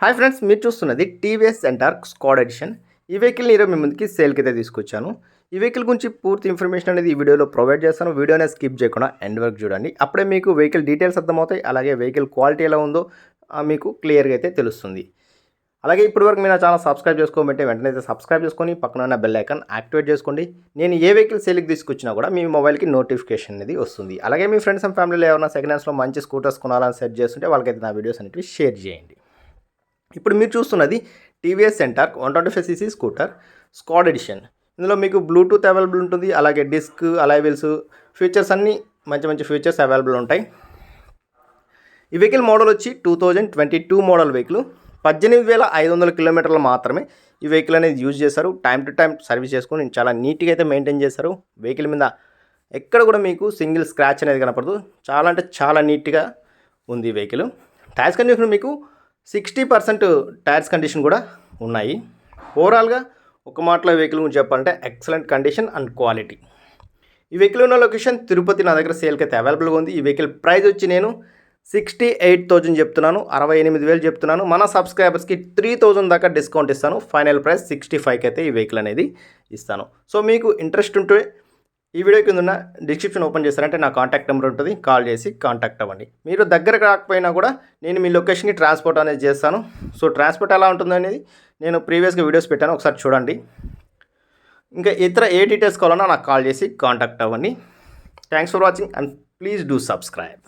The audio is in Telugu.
హాయ్ ఫ్రెండ్స్ మీరు చూస్తున్నది టీవీఎస్ సెంటర్ స్క్వాడ్ ఎడిషన్. ఈ వెహికల్ని ఈరోజు మీ ముందుకి సేల్కి అయితే తీసుకొచ్చాను. ఈ వెహికల్ గురించి పూర్తి ఇన్ఫర్మేషన్ అనేది ఈ వీడియోలో ప్రొవైడ్ చేస్తాను. వీడియోనే స్కిప్ చేయకుండా ఎండ్ వరకు చూడండి. అప్పుడే మీకు వెహికల్ డీటెయిల్స్ అర్థమవుతాయి అలాగే వెహికల్ క్వాలిటీ ఎలా ఉందో మీకు క్లియర్గా అయితే తెలుస్తుంది. అలాగే ఇప్పటివరకు మీరు నా ఛానల్ సబ్స్క్రైబ్ చేసుకోమంటే వెంటనే అయితే సబ్స్క్రైబ్ చేసుకొని పక్కన ఉన్న బెల్ ఐకాన్ యాక్టివేట్ చేసుకోండి. నేను ఏ వెహికల్ సేల్కి తీసుకొచ్చినా కూడా మీ మొబైల్కి నోటిఫికేషన్ అనేది వస్తుంది. అలాగే మీ ఫ్రెండ్స్ అండ్ ఫ్యామిలీలో ఎవరైనా సెకండ్ హ్యాండ్స్లో మంచి స్కూటర్స్ కొనాలని సెట్ చేస్తుంటే వాళ్ళకైతే నా వీడియోస్ అనేవి షేర్ చేయండి. ఇప్పుడు మీరు చూస్తున్నది TVS Ntorq one twenty five CC scooter squad edition. ఇందులో మీకు బ్లూటూత్ అవైలబుల్ ఉంటుంది అలాగే డిస్క్ అలైవిల్స్ ఫీచర్స్ అన్నీ మంచి మంచి ఫీచర్స్ అవైలబుల్ ఉంటాయి. ఈ వెహికల్ మోడల్ వచ్చి two thousand twenty two model vehicle. పద్దెనిమిది వేల ఐదు వందల కిలోమీటర్లు మాత్రమే ఈ వెహికల్ అనేది యూజ్ చేశారు. టైం టు టైం సర్వీస్ చేసుకొని చాలా నీట్గా అయితే మెయింటైన్ చేశారు. వెహికల్ మీద ఎక్కడ కూడా మీకు సింగిల్ స్క్రాచ్ అనేది కనపడదు. చాలా అంటే చాలా నీట్గా ఉంది ఈ వెహికల్. టైర్స్ కండిషన్ మీకు సిక్స్టీ పర్సెంట్ టైర్స్ కండిషన్ కూడా ఉన్నాయి. ఓవరాల్గా ఒక మాటలో వెహికల్ గురించి చెప్పాలంటే ఎక్సలెంట్ కండిషన్ అండ్ క్వాలిటీ ఈ వెహికల్ ఉన్న లొకేషన్ తిరుపతి నా దగ్గర సేల్కి అయితే అవైలబుల్గా ఉంది. ఈ వెహికల్ ప్రైస్ వచ్చి నేను సిక్స్టీ ఎయిట్ థౌజండ్ చెప్తున్నాను. అరవై ఎనిమిది వేలు చెప్తున్నాను. మన సబ్స్క్రైబర్స్కి త్రీ థౌజండ్ దాకా డిస్కౌంట్ ఇస్తాను. ఫైనల్ ప్రైస్ సిక్స్టీ ఫైవ్కి అయితే ఈ వెహికల్ అనేది ఇస్తాను. సో మీకు ఇంట్రెస్ట్ ఉంటే ఈ వీడియో కింద ఉన్న డిస్క్రిప్షన్ ఓపెన్ చేస్తారంటే నా కాంటాక్ట్ నెంబర్ ఉంటుంది. కాల్ చేసి కాంటాక్ట్ అవ్వండి. మీరు దగ్గర కాకపోయినా కూడా నేను మీ లొకేషన్కి ట్రాన్స్పోర్ట్ అనేది చేస్తాను. సో ట్రాన్స్పోర్ట్ ఎలా ఉంటుంది అనేది నేను ప్రీవియస్గా వీడియోస్ పెట్టాను. ఒకసారి చూడండి. ఇంకా ఇతర ఏ డీటెయిల్స్ కావాలన్నా నాకు కాల్ చేసి కాంటాక్ట్ అవ్వండి. Thanks for watching and please do subscribe